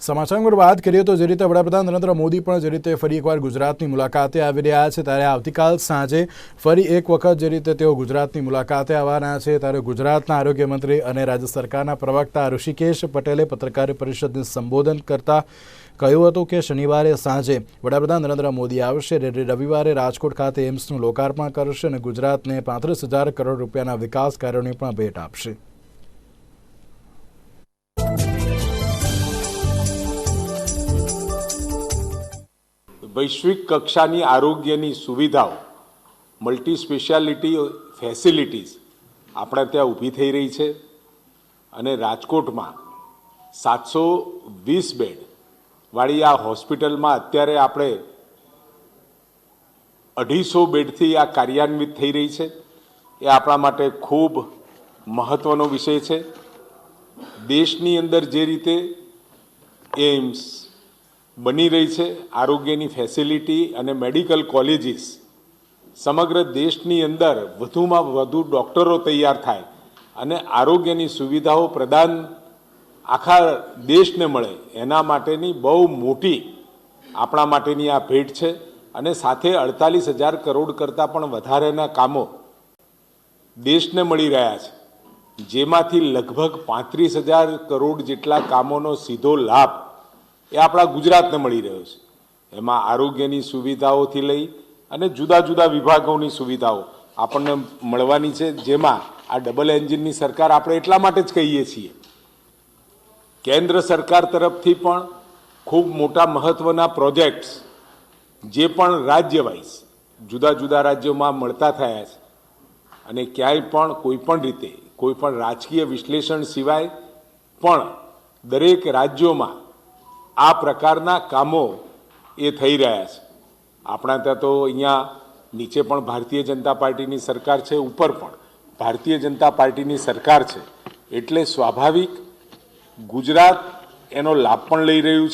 સમાચાર વાત કરીએ તો જે રીતે વડાપ્રધાન નરેન્દ્ર મોદી પણ જે રીતે ફરી એકવાર ગુજરાતની મુલાકાતે આવી રહ્યા છે, ત્યારે આવતીકાલ સાંજે ફરી એક વખત જે રીતે તેઓ ગુજરાતની મુલાકાતે આવવાના છે, ત્યારે ગુજરાતના આરોગ્ય મંત્રી અને રાજ્ય સરકારના પ્રવક્તા ઋષિકેશ પટેલે પત્રકાર પરિષદને સંબોધન કરતા કહ્યું હતું કે શનિવારે સાંજે વડાપ્રધાન નરેન્દ્ર મોદી આવશે રવિવારે રાજકોટ ખાતે એમ્સનું લોકાર્પણ કરશે અને ગુજરાતને પાંત્રીસ હજાર કરોડ રૂપિયાના વિકાસ કાર્યોની પણ ભેટ આપશે. વૈશ્વિક કક્ષાની આરોગ્યની સુવિધાઓ મલ્ટી સ્પેશિયાલિટી ફેસિલિટીઝ આપણે ત્યાં ઊભી થઈ રહી છે અને રાજકોટમાં સાતસો વીસ બેડવાળી આ હોસ્પિટલમાં અત્યારે આપણે અઢીસો બેડથી આ કાર્યાન્વિત થઈ રહી છે. એ આપણા માટે ખૂબ મહત્ત્વનો વિષય છે. દેશની અંદર જે રીતે એમ્સ બની રહી છે. આરોગ્યની ફેસિલિટી અને મેડિકલ કોલેજીસ સમગ્ર દેશની અંદર વધુમાં વધુ ડૉક્ટરો તૈયાર થાય અને આરોગ્યની સુવિધાઓ પ્રદાન આખા દેશને મળે. એના માટેની બહુ મોટી આપણા માટેની આ ભેટ છે અને સાથે અડતાલીસ હજાર કરોડ કરતાં પણ વધારેના કામો દેશને મળી રહ્યા છે. જેમાંથી લગભગ પાંત્રીસ હજાર કરોડ જેટલા કામોનો સીધો લાભ એ આપણા ગુજરાતને મળી રહ્યો છે. એમાં આરોગ્યની સુવિધાઓથી લઈ અને જુદા જુદા વિભાગોની સુવિધાઓ આપણને મળવાની છે, જેમાં આ ડબલ એન્જિનની સરકાર આપણે એટલા માટે જ કહીએ છીએ. કેન્દ્ર સરકાર તરફથી પણ ખૂબ મોટા મહત્ત્વના પ્રોજેક્ટ્સ જે પણ રાજ્ય વાઇઝ જુદા જુદા રાજ્યોમાં મળતા થયા છે અને ક્યાંય પણ કોઈ પણ રીતે કોઈ પણ રાજકીય વિશ્લેષણ સિવાય પણ દરેક રાજ્યોમાં આ પ્રકારના કામો એ થઈ રહ્યા છે. આપણા ત્યાં તો અહીંયા નીચે પણ ભારતીય જનતા પાર્ટીની સરકાર છે, ઉપર પણ ભારતીય જનતા પાર્ટીની સરકાર છે. એટલે સ્વાભાવિક ગુજરાત એનો લાભ પણ લઈ રહ્યું છે.